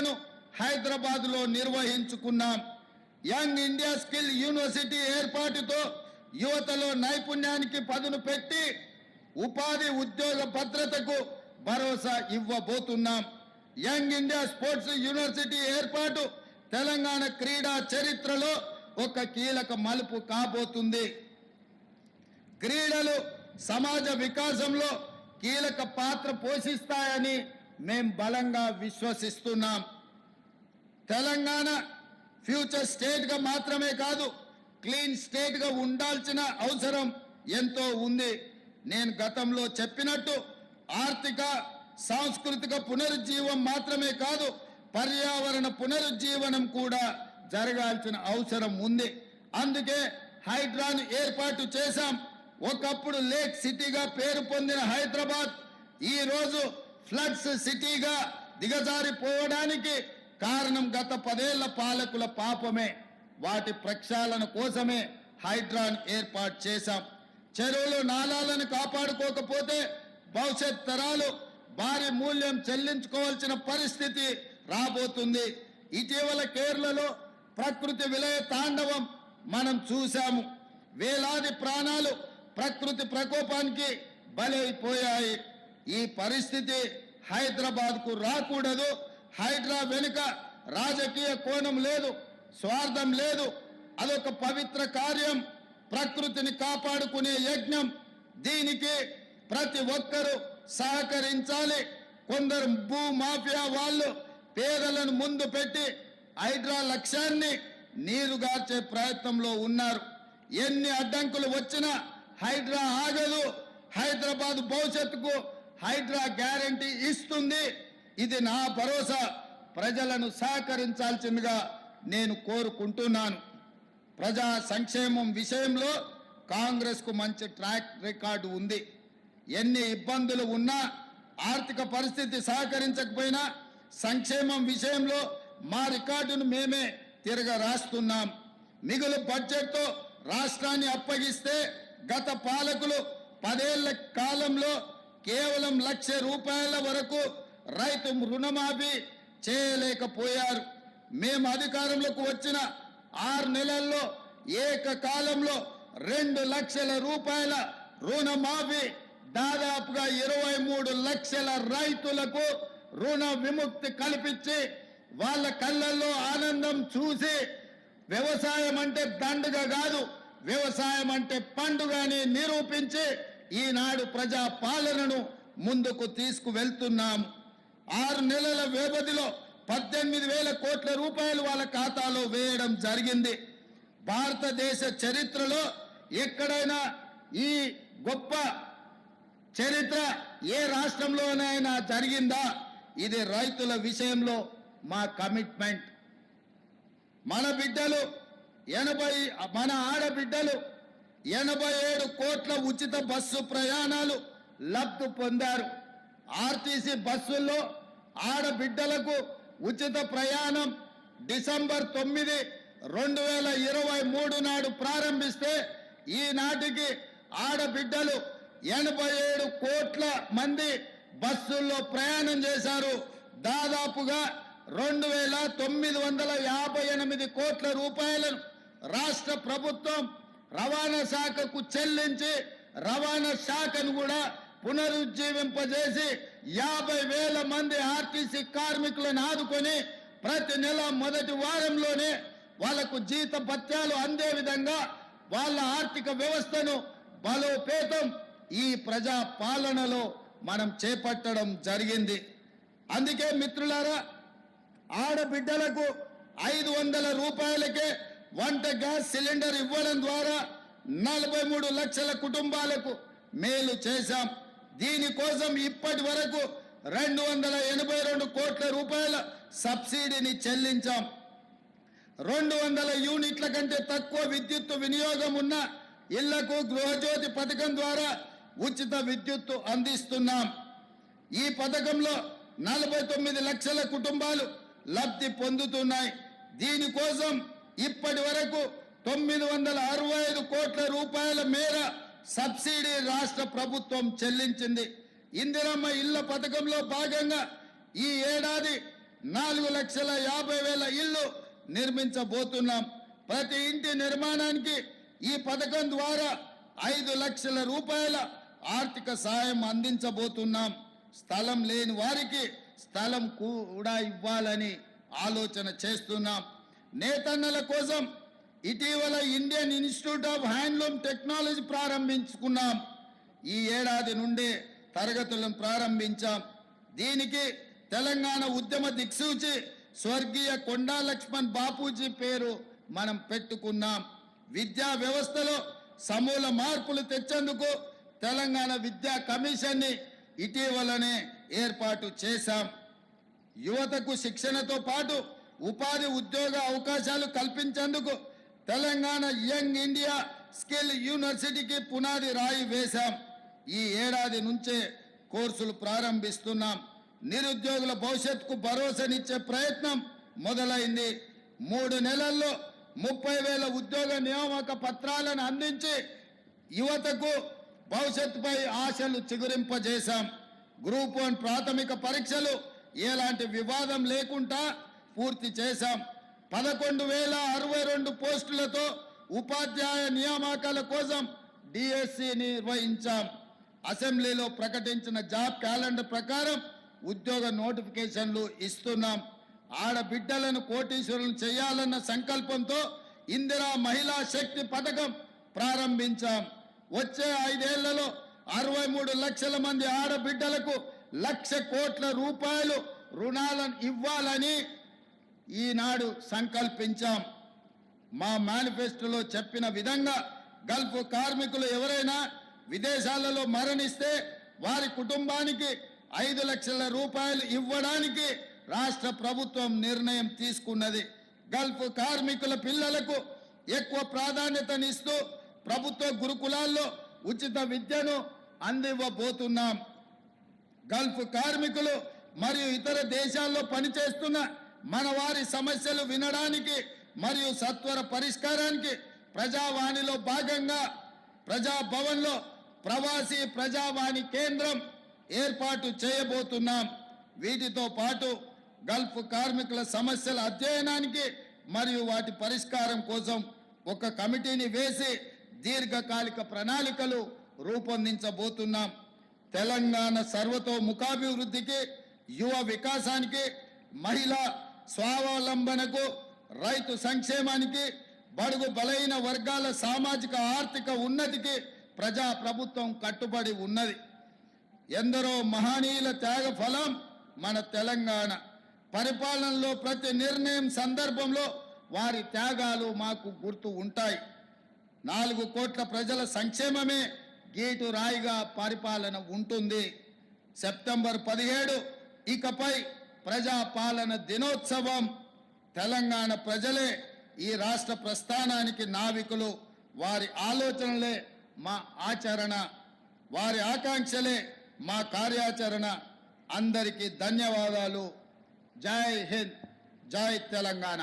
పరీక్షలను హైదరాబాద్లో నిర్వహించుకున్నాం. యంగ్ ఇండియా స్కిల్ యూనివర్సిటీ ఏర్పాటుతో యువతలో నైపుణ్యానికి పదును పెట్టి ఉపాధి ఉద్యోగ భద్రతకు భరోసా ఇవ్వబోతున్నాం. యంగ్ ఇండియా స్పోర్ట్స్ యూనివర్సిటీ ఏర్పాటు తెలంగాణ క్రీడా చరిత్రలో ఒక కీలక మలుపు కాబోతుంది. క్రీడలు సమాజ వికాసంలో కీలక పాత్ర పోషిస్తాయని మేం బలంగా విశ్వసిస్తున్నాం. తెలంగాణ ఫ్యూచర్ స్టేట్గా మాత్రమే కాదు క్లీన్ స్టేట్గా ఉండాల్సిన అవసరం ఎంతో ఉంది. నేను గతంలో చెప్పినట్టు ఆర్థిక సాంస్కృతిక పునరుజ్జీవం మాత్రమే కాదు పర్యావరణ పునరుజ్జీవనం కూడా జరగాల్సిన అవసరం ఉంది. అందుకే హైడ్రాను ఏర్పాటు చేశాం. ఒకప్పుడు లేక్ సిటీగా పేరు పొందిన హైదరాబాద్ ఈరోజు ఫ్లడ్స్ సిటీగా దిగజారిపోవడానికి కారణం గత పదేళ్ళ పాలకుల పాపమే. వాటి ప్రక్షాళన కోసమే హైడ్రాన్ ఏర్పాటు చేశాం. చెరువులు నాలాలను కాపాడుకోకపోతే భవిష్యత్ తరాలు భారీ మూల్యం చెల్లించుకోవాల్సిన పరిస్థితి రాబోతుంది. ఇటీవల కేరళలో ప్రకృతి విలయ తాండవం మనం చూశాము. వేలాది ప్రాణాలు ప్రకృతి ప్రకోపానికి బలైపోయాయి. ఈ పరిస్థితి హైదరాబాద్కు రాకూడదు. హైడ్రా వెనుక రాజకీయ కోణం లేదు స్వార్థం లేదు. అదొక పవిత్ర కార్యం. ప్రకృతిని కాపాడుకునే యజ్ఞం. దీనికి ప్రతి ఒక్కరూ సహకరించాలి. కొందరు భూ మాఫియా వాళ్ళు పేదలను ముందు పెట్టి హైడ్రా లక్ష్యాన్ని నీరుగార్చే ప్రయత్నంలో ఉన్నారు. ఎన్ని అడ్డంకులు వచ్చినా హైడ్రా ఆగదు. హైదరాబాద్ భవిష్యత్తుకు హైడ్రా గ్యారంటీ ఇస్తుంది. ఇది నా భరోసా. ప్రజలను సహకరించాల్సిందిగా నేను కోరుకుంటున్నాను. ప్రజా సంక్షేమం విషయంలో కాంగ్రెస్కు మంచి ట్రాక్ రికార్డు ఉంది. ఎన్ని ఇబ్బందులు ఉన్నా ఆర్థిక పరిస్థితి సహకరించకపోయినా సంక్షేమం విషయంలో మా రికార్డును మేమే తిరగ రాస్తున్నాం మిగులు బడ్జెట్తో రాష్ట్రాన్ని అప్పగిస్తే గత పాలకులు పదేళ్ళ కాలంలో కేవలం లక్ష రూపాయల వరకు రైతు రుణమాఫీ చేయలేకపోయారు. మేము అధికారంలోకి వచ్చిన ఆరు నెలల్లో ఏకకాలంలో రెండు లక్షల రూపాయల రుణమాఫీ దాదాపుగా ఇరవై మూడు లక్షల రైతులకు రుణ విముక్తి కల్పించి వాళ్ళ కళ్ళల్లో ఆనందం చూసి వ్యవసాయం అంటే దండుగ కాదు వ్యవసాయం అంటే పండుగ అని నిరూపించి ఈనాడు ప్రజా పాలనను ముందుకు తీసుకువెళ్తున్నాము ఆరు నెలల వ్యవధిలో పద్దెనిమిది వేల కోట్ల రూపాయలు వాళ్ళ ఖాతాలో వేయడం జరిగింది. భారతదేశ చరిత్రలో ఎక్కడైనా ఈ గొప్ప చరిత్ర ఏ రాష్ట్రంలోనైనా జరిగిందా? ఇది రైతుల విషయంలో మా కమిట్మెంట్. మన బిడ్డలు ఎనభై మన ఆడబిడ్డలు ఎనభై ఏడు కోట్ల ఉచిత బస్సు ప్రయాణాలు లబ్ధి పొందారు. ఆర్టీసీ బస్సుల్లో ఆడబిడ్డలకు ఉచిత ప్రయాణం డిసెంబర్ తొమ్మిది రెండు వేల ఇరవై మూడు నాడు ప్రారంభిస్తే ఈనాటికి ఆడబిడ్డలు ఎనభై ఏడు కోట్ల మంది బస్సుల్లో ప్రయాణం చేశారు. దాదాపుగా రెండు వేల తొమ్మిది వందల యాభై ఎనిమిది కోట్ల రూపాయలను రాష్ట్ర ప్రభుత్వం రవాణా శాఖకు చెల్లించి రవాణా శాఖను కూడా పునరుజ్జీవింపజేసి యాభై వేల మంది ఆర్టీసీ కార్మికులను ఆదుకొని ప్రతి నెల మొదటి వారంలోనే వాళ్ళకు జీత భత్యాలు అందే విధంగా వాళ్ళ ఆర్థిక వ్యవస్థను బలోపేతం ఈ ప్రజా పాలనలో మనం చేపట్టడం జరిగింది. అందుకే మిత్రులారా ఆడబిడ్డలకు ఐదు వందల రూపాయలకే వంట గ్యాస్ సిలిండర్ ఇవ్వడం ద్వారా నలభై మూడు లక్షల కుటుంబాలకు మేలు చేశాం. దీనికోసం ఇప్పటి వరకు రెండు వందల ఎనభై రెండు కోట్ల రూపాయల సబ్సిడీని చెల్లించాం. రెండు వందల యూనిట్ల కంటే తక్కువ విద్యుత్తు వినియోగం ఉన్న ఇళ్ళకు గృహజ్యోతి పథకం ద్వారా ఉచిత విద్యుత్తు అందిస్తున్నాం. ఈ పథకంలో నలభై తొమ్మిది లక్షల కుటుంబాలు లబ్ధి పొందుతున్నాయి. దీనికోసం ఇప్పటి వరకు తొమ్మిది వందల అరవై ఐదు కోట్ల రూపాయల మేర సబ్సిడీ రాష్ట్ర ప్రభుత్వం చెల్లించింది. ఇందిరమ్మ ఇళ్ళ పథకంలో భాగంగా ఈ ఏడాది నాలుగు లక్షల యాభై వేల ఇల్లు నిర్మించబోతున్నాం. ప్రతి ఇంటి నిర్మాణానికి ఈ పథకం ద్వారా ఐదు లక్షల రూపాయల ఆర్థిక సాయం అందించబోతున్నాం. స్థలం లేని వారికి స్థలం కూడా ఇవ్వాలని ఆలోచన చేస్తున్నాం. నేతన్నల కోసం ఇటీవల Indian institute of handloom technology ప్రారంభించుకున్నాం. ఈ ఏడాది నుండి తరగతులను ప్రారంభించాం. దీనికి తెలంగాణ ఉద్యమ దిక్సూచి స్వర్గీయ కొండా లక్ష్మణ్ బాపూజీ పేరు మనం పెట్టుకున్నాం. విద్యా వ్యవస్థలో సమూల మార్పులు తెచ్చేందుకు తెలంగాణ విద్యా కమిషన్ని ఇటీవలనే ఏర్పాటు చేశాం. యువతకు శిక్షణతో పాటు ఉపాధి ఉద్యోగ అవకాశాలు కల్పించేందుకు తెలంగాణ యంగ్ ఇండియా స్కిల్ యూనివర్సిటీకి పునాది రాయి వేశాం. ఈ ఏడాది నుంచే కోర్సులు ప్రారంభిస్తున్నాం. నిరుద్యోగుల భవిష్యత్తుకు భరోసానిచ్చే ప్రయత్నం మొదలైంది. మూడు నెలల్లో ముప్పై వేల ఉద్యోగ నియామక పత్రాలను అందించి యువతకు భవిష్యత్తుపై ఆశలు చిగురింపజేశాం. గ్రూప్ వన్ ప్రాథమిక పరీక్షలు ఎలాంటి వివాదం లేకుండా పూర్తి చేశాం. పదకొండు వేల అరవై రెండు పోస్టులతో ఉపాధ్యాయ నియామకాల కోసం డిఎస్సి నిర్వహించాం. అసెంబ్లీలో ప్రకటించిన జాబ్ క్యాలెండర్ ప్రకారం ఉద్యోగ నోటిఫికేషన్లు ఇస్తున్నాం. ఆడబిడ్డలను కోటీశ్వరులను చేయాలన్న సంకల్పంతో ఇందిరా మహిళా శక్తి పథకం ప్రారంభించాం. వచ్చే ఐదేళ్ళలో అరవై మూడు లక్షల మంది ఆడబిడ్డలకు లక్ష కోట్ల రూపాయలు రుణాలను ఇవ్వాలని ఈనాడు సంకల్పించాం. మా మేనిఫెస్టోలో చెప్పిన విధంగా గల్ఫ్ కార్మికులు ఎవరైనా విదేశాలలో మరణిస్తే వారి కుటుంబానికి ఐదు లక్షల రూపాయలు ఇవ్వడానికి రాష్ట్ర ప్రభుత్వం నిర్ణయం తీసుకున్నది. గల్ఫ్ కార్మికుల పిల్లలకు ఎక్కువ ప్రాధాన్యతనిస్తూ ప్రభుత్వ గురుకులాల్లో ఉచిత విద్యను అందివ్వబోతున్నాం. గల్ఫ్ కార్మికులు మరియు ఇతర దేశాల్లో పనిచేస్తున్న మన వారి సమస్యలు వినడానికి మరియు సత్వర పరిష్కారానికి ప్రజావాణిలో భాగంగా ప్రజాభవన్లో ప్రవాసీ ప్రజావాణి కేంద్రం ఏర్పాటు చేయబోతున్నాం. వీటితో పాటు గల్ఫ్ కార్మికుల సమస్యల అధ్యయనానికి మరియు వాటి పరిష్కారం కోసం ఒక కమిటీని వేసి దీర్ఘకాలిక ప్రణాళికలు రూపొందించబోతున్నాం. తెలంగాణ సర్వతోముఖాభివృద్ధికి యువ వికాసానికి మహిళా స్వావలంబనకు రైతు సంక్షేమానికి బడుగు బలైన వర్గాల సామాజిక ఆర్థిక ఉన్నతికి ప్రజా ప్రభుత్వం కట్టుబడి ఉన్నది. ఎందరో మహనీయుల త్యాగ ఫలం మన తెలంగాణ. పరిపాలనలో ప్రతి నిర్ణయం సందర్భంలో వారి త్యాగాలు మాకు గుర్తు ఉంటాయి. నాలుగు కోట్ల ప్రజల సంక్షేమమే గీటు రాయిగా పరిపాలన ఉంటుంది. సెప్టెంబర్ పదిహేడు ఇకపై ప్రజాపాలన దినోత్సవం తెలంగాణ ప్రజలే ఈ రాష్ట్ర ప్రస్థానానికి నావికులు. వారి ఆలోచనలే మా ఆచరణ. వారి ఆకాంక్షలే మా కార్యాచరణ. అందరికీ ధన్యవాదాలు. జై హింద్. జై Telangana.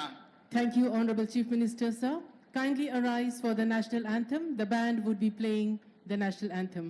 Thank you honourable chief minister sir kindly arise for the national anthem the band would be playing the national anthem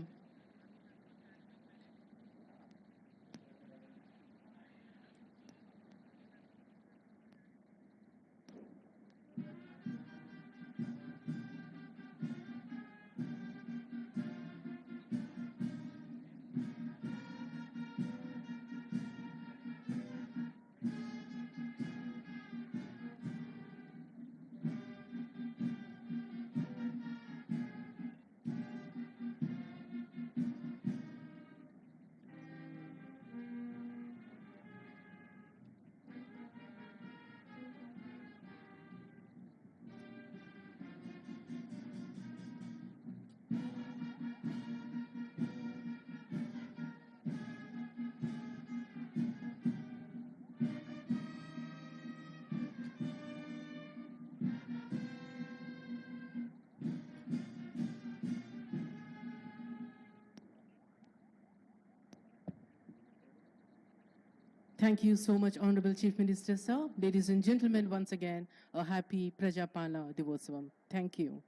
Thank you so much, Honorable Chief Minister, sir. Ladies and gentlemen, once again, a happy Prajapala Divotsavam. Thank you.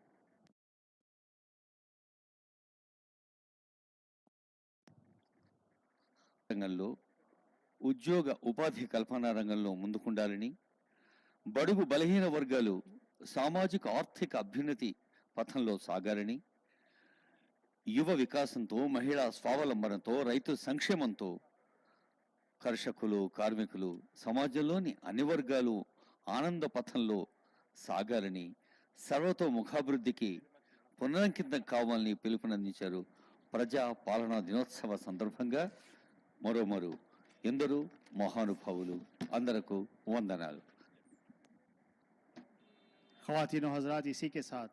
రంగంలో ఉద్యోగ ఉపాధి కల్పన రంగంలో ముందుకుండాలని బడుగు బలహీన వర్గాలు సామాజిక ఆర్థిక అభ్యున్నతి పథంలో సాగాలని యువ వికాసంతో మహిళా స్వావలంబనతో రైతు సంక్షేమంతో కర్షకులు కార్మికులు సమాజంలోని అన్ని వర్గాలు ఆనంద పథంలో సాగాలని సర్వతో ముఖాభివృద్ధికి పునరంకితం కావాలని పిలుపునందించారు ప్రజా పాలనా దినోత్సవ సందర్భంగా మరోమరు ఎందరూ మహానుభావులు. అందరకు వందనాలు. ఖవాతిన్ హజరాత్ ఇసీ కే సాత్.